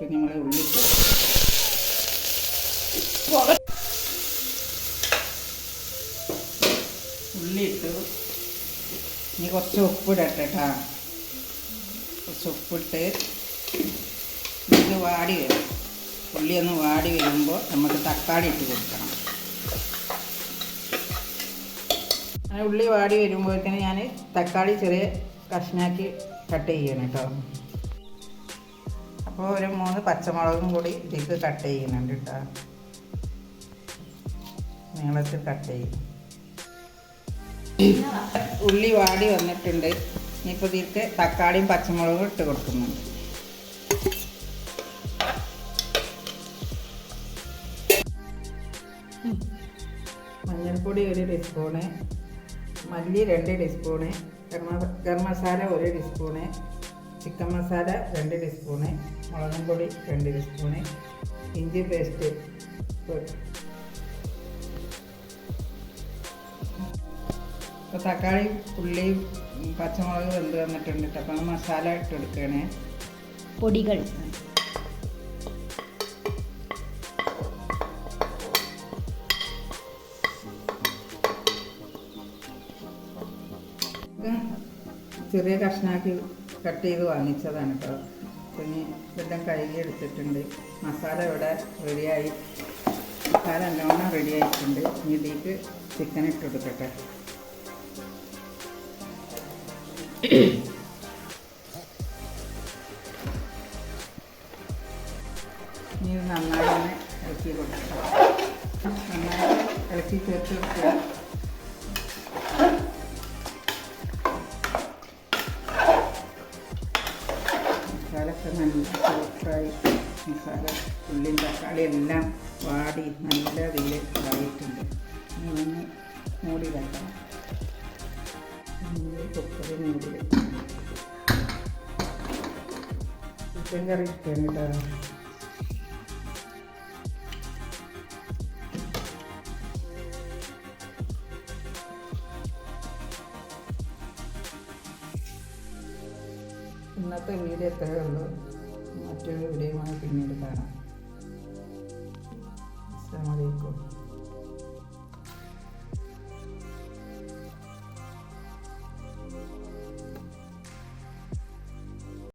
ഇപ്പം നമ്മൾ ഉള്ളി. ഉള്ളി ഇട്ടു ഇനി കുറച്ച് ഉപ്പിടട്ടെ കേട്ടോ കുറച്ച് ഉപ്പിട്ട് ഇത് വാടി വരും. ഉള്ളി ഒന്ന് വാടി വരുമ്പോൾ നമുക്ക് തക്കാളി ഇട്ട് കൊടുക്കണം. ആ ഉള്ളി വാടി വരുമ്പോഴത്തേന് ഞാൻ തക്കാളി ചെറിയ കഷ്ണാക്കി കട്ട് ചെയ്യണം കേട്ടോ അപ്പോൾ ഒരു മൂന്ന് പച്ചമുളകും കൂടി ഇതിക്ക് കട്ട് ചെയ്യുന്നുണ്ട് കേട്ടോ നീളത്തിൽ കട്ട് ചെയ്യും. ഉള്ളി വാടി വന്നിട്ടുണ്ട്. ഇനിയിപ്പോൾ ഇതിലേക്ക് തക്കാളിയും പച്ചമുളകും ഇട്ട് കൊടുക്കുന്നുണ്ട്. മഞ്ഞൾപ്പൊടി ഒരു ടീസ്പൂണ് മല്ലി രണ്ട് ടീസ്പൂണ് ഗർമ ഗരം മസാല ഒരു ടീസ്പൂണ് ചിക്കൻ മസാല രണ്ട് ടീസ്പൂണ് മുളകും പൊടി രണ്ട് ടീസ്പൂണ് ഇഞ്ചി പേസ്റ്റ് ഇപ്പോൾ തക്കാളി ഉള്ളിയും പച്ചമുളക് വെന്ത് വന്നിട്ടുണ്ട് അപ്പോൾ നമ്മൾ മസാല ഇട്ട് കൊടുക്കണേ. പൊടികൾ. ചെറിയ കഷ്ണാക്കി കട്ട് ചെയ്ത് വാങ്ങിച്ചതാണ് കേട്ടോ പിന്നെ ഇതെല്ലാം കഴുകി എടുത്തിട്ടുണ്ട് മസാല ഇവിടെ റെഡിയായി. മസാല നല്ലോണം റെഡി ആയിട്ടുണ്ട് ഇനി ഇതിലേക്ക് ചിക്കൻ ഇട്ട് കൊടുക്കട്ടെ. ഇനി നന്നായി ഒന്ന് ഇളക്കി കൊടുക്കട്ടെ നന്നായി ഇളക്കി ചേർത്ത് കൊടുക്കുക മസാലയൊക്കെ നല്ല സോഫ്റ്റായി മസാല ഉള്ളിയും തക്കാളി എല്ലാം വാടി നല്ല ഇതിൽ ആയിട്ടുണ്ട് ഒന്ന് മൂടി വെക്കണം കുക്കറി മൂടി വെക്കണം ചിക്കൻ കറി ഇട്ടാണ് കേട്ടോ ഇന്നത്തെ വീഡിയോ എത്രയേ ഉള്ളൂ. മറ്റൊരു വീഡിയോയുമായി പിന്നീട് കാണാം. അസ്സാം വലൈക്കും